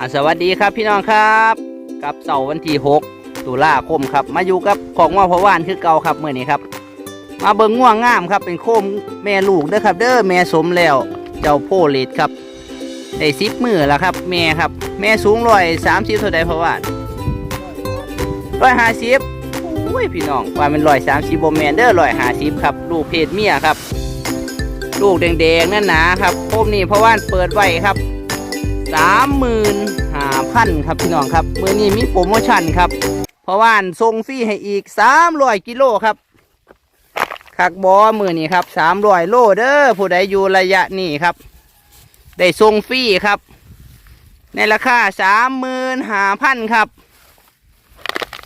อ่าสวัสดีครับพี่น้องครับกับเสาร์วันที่6ตุลาคมครับ มาอยู่กับของว่าพะว่านคือเก่าครับเมื่อนี้ครับ มาเบิ่งง่วงงามครับเป็นโคมแม่ลูกเด้อครับ เด้อแม่สมแล้วเจ้าโพลิดครับได้สิบมือแล้วครับ แม่ครับ แม่สูงร้อยสามสิบเท่าใดพะว่านร้อยห้าสิบโอ้ยพี่น้องว่าเป็นร้อยสามสิบโบแมนเด้อร้อยห้าสิบครับลูกเพศเมียครับ ลูกแดงๆนั่นหนาครับโคมนี่พะว่านเปิดไว้ครับ สามหมื่นห้าพันครับพี่น้องครับมือนี้มีโปรโมชั่นครับ เพราะว่าส่งฟรีให้อีกสามร้อยกิโลครับคักบอมือนี้ครับสามร้อยโลเด้อผู้ใดอยู่ระยะนี้ครับ ได้ส่งฟรีครับ ในราคาสามหมื่นห้าพันครับ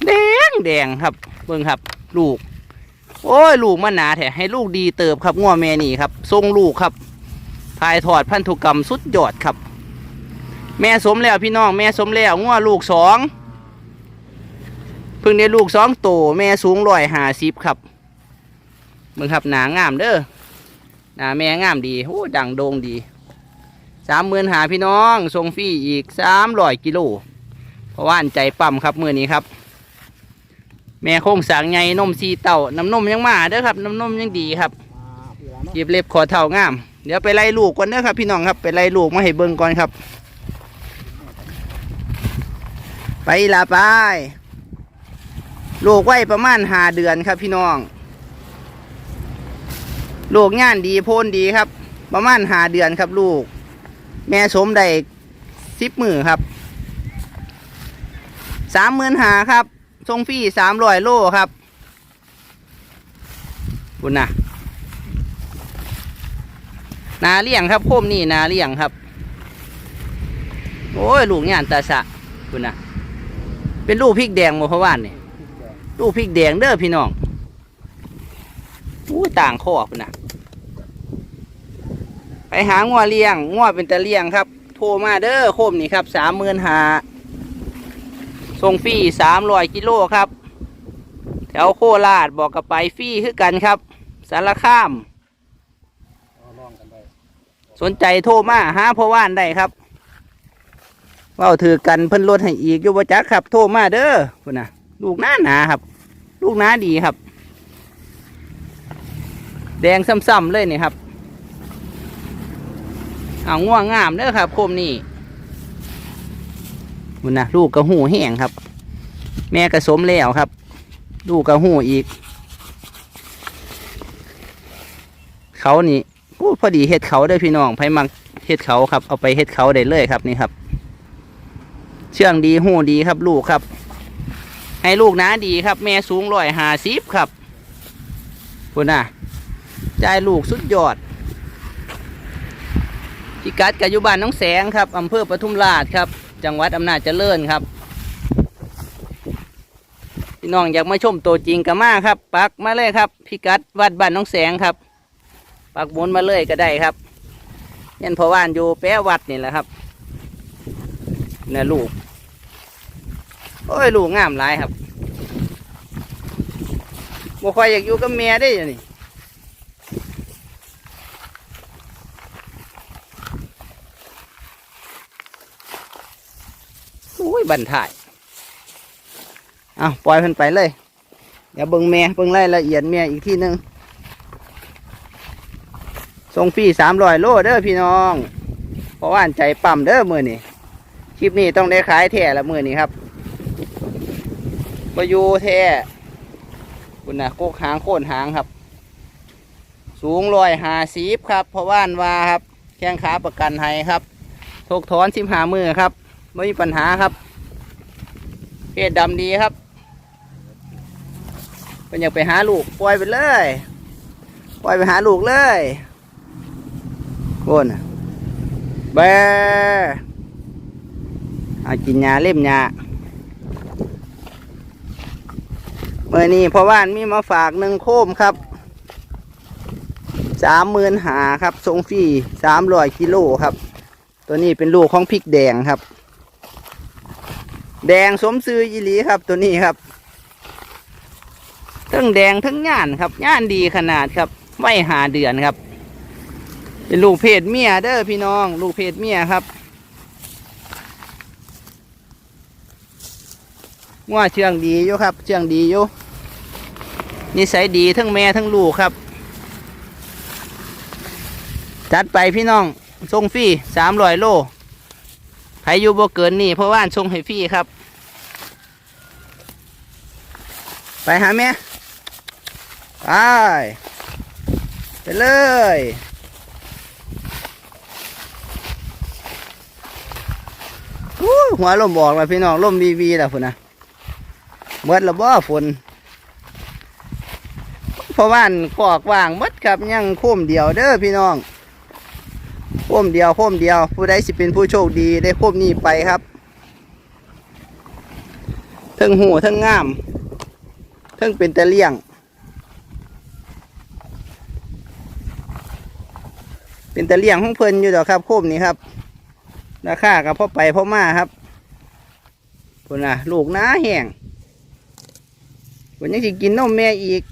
แดงแดงครับเบิ่งครับ ลูก โอ้ย ลูกมันหนาแท้ให้ลูกดีเติบครับง้อแม่นี่ครับทรงลูกครับทายถอดพันธุกรรมสุดยอดครับ แม่สมแล้วพี่น้อง แม่สมแล้วงัวลูกสองเพิ่งได้ลูกสองโต แม่สูงร้อยห้าสิบครับมึงครับหนางามเด้อหนาแม่งามดีโอ้ดังโด่งดีสามหมื่นหาพี่น้องส่งฟรีอีกสามร้อยกิโลเพราะว่าอันใจปั๊มครับมือนี้ครับ แม่โค้งสางไงนมสีเต่าน้ำนมยังมาเด้อครับน้ำนมยังดีครับหยิบเล็บขอเท่างาม เดี๋ยวไปไล่ลูกก่อนเด้อครับพี่น้องครับไปไล่ลูกมาให้เบิ่งก่อนครับ ไปละไปลูกไว้ประมาณหาเดือนครับพี่น้องลูกงานดีโพนดีครับ ประมาณหาเดือนครับลูก แม่สมได้สิบมือครับสามหมื่นหาครับทรงฟรีสามร้อยโลครับคุณนะนาเลี้ยงครับโคมนี่นาเลี้ยงครับ โอ้ยลูกงานตาสะคุณนะ เป็นลูกพริกแดงบ่เพราะว่านนี่ลูกพริกแดงเด้อพี่น้องอู้ต่างข้อพุ่นนะไปหางัวเลี้ยงงัวเป็นตะเลี้ยงครับ โทรมาเด้อโคมนี่ครับสามหมื่นหาส่งฟรีสามร้อยกิโลครับ แถวโคราชบอกกับไปฟรีคือกันครับ สารคาม สนใจโทรมาหาพ่อว่านได้ครับ เว้าถือกันเพิ่นลดให้อีกอยู่บ่จักครับ โทรมาเด้อพุ่นน่ะ ลูกหน้าหนาครับ ลูกหน้าดีครับ แดงซ้ำๆเลยนี่ครับเอาง่วงงามเด้อครับ โคมนี่พุ่นน่ะ ลูกกระหูแห้งครับ แม่กระสมแล้วครับ ลูกกระหูอีก เขานี่โอ้พอดีเฮ็ดเขาเด้พี่น้องไผมักเฮ็ดเขาครับ เอาไปเฮ็ดเขาได้เลยครับนี่ครับ เชื่องดีหูดีครับลูกครับ ให้ลูกนะดีครับ แม่สูงร้อยหาสิบครับคุณน่ะใจลูกสุดยอดพิกัดกับยุบานน้องแสงครับอำเภอปทุมราชครับ จังหวัดอำนาจเจริญครับพี่น้องอยากมาชมตัวจริงกันมาครับ ปักมาเลยครับพิกัดวัดบ้านน้องแสงครับ ปักหมุนมาเลยก็ได้ครับยันพอว่านอยู่แปะวัดนี่แหละครับเนี่ยลูก โอ้ยลูกงามหลายครับบ่ค่อยอยากอยู่กับแม่ได้อนี่โอ้ยบันถ่ายเอาปล่อยเพิ่นไปเลย เดี๋ยวเบิ่งแม่เบิ่งรายละเอียดแม่อีกที่หนึ่งส่งฟรีสามร้อยโลเด้อพี่น้อง เพราะว่านใจปั๊มเด้อมือนี่คลิปนี้ต้องได้ขายแท้ละมือนี้ครับ ประยูแท้คุณนะโคกหางโค่นหางครับ สูงรอยหาสีบครับเพราะว่านวาครับ แข้งขาประกันให้ครับทกถอนสิมหามือครับไม่มีปัญหาครับ เพศดำดีครับเป็นอยากไปหาลูกปล่อยไปเลยปล่อยไปหาลูกเลยโคนน่ะแบอากินยาเล่มยาเมื่อนี้เพราะว่านมีมาฝากหนึ่งโคมครับสามหมื่นหาครับทรงฟรีสามร้อยกิโลครับ ตัวนี้เป็นลูกของพริกแดงครับ แดงสมซื้อยีหลีครับตัวนี้ครับทั้งแดงทั้งย่านครับย่านดีขนาดครับไม่หาเดือนครับ เป็นลูกเพศเมียเด้อพี่น้อง ลูกเพศเมียครับงัวเชื่องดีอยู่ครับ เชื่องดีอยู่ นิสัยดีทั้งแม่ทั้งลูกครับ จัดไปพี่น้องส่งฟรีสามร้อยโลใครอยู่บ่เกินนี่เพราะว่าส่งให้ฟรีครับ ไปหาแม่ไปไปเลยหัวลมบอกแล้วพี่น้องลมวีวีแล้วพุ่นนะเบิดละบ่ฝน เพราะว่านกอกว่างหมดครับยังโค้มเดียวเด้อพี่น้องโค้มเดียวโค้มเดียว ผู้ใดสิเป็นผู้โชคดีได้โค้มนี้ไปครับทั้งหูทั้งง่ามทั้งเป็นตะเลี่ยงเป็นตะเลี่ยงของเพลินอยู่ดอกครับโคมนี้ครับราคากับพ่อไปพ่อมาครับคนน่ะลูกน้าแห้งคนยังสิกินนมแม่อีก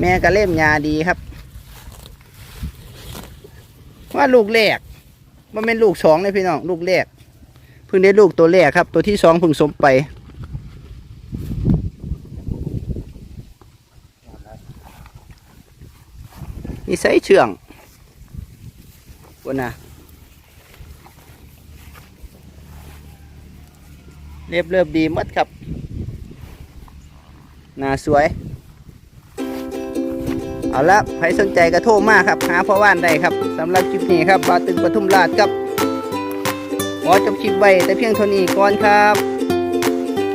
แม่ก็เล่มยาดีครับ ว่าลูกแรกมันเป็นลูกสองเลยพี่น้องลูกแรกเพิ่งได้ลูกตัวแรกครับ ตัวที่สองเพิ่งสมไปนิสัยเชื่องคนน่ะเรียบเรียบดีมัดครับหน้าสวย เอาละใครสนใจก็โทรมาครับ หาพ่อว่านได้ครับสำหรับคลิปนี้ครับบาตึงปทุมราชครับขอจบคลิปไว้แต่เพียงเท่านี้ก่อนครับ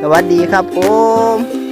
สวัสดีครับผม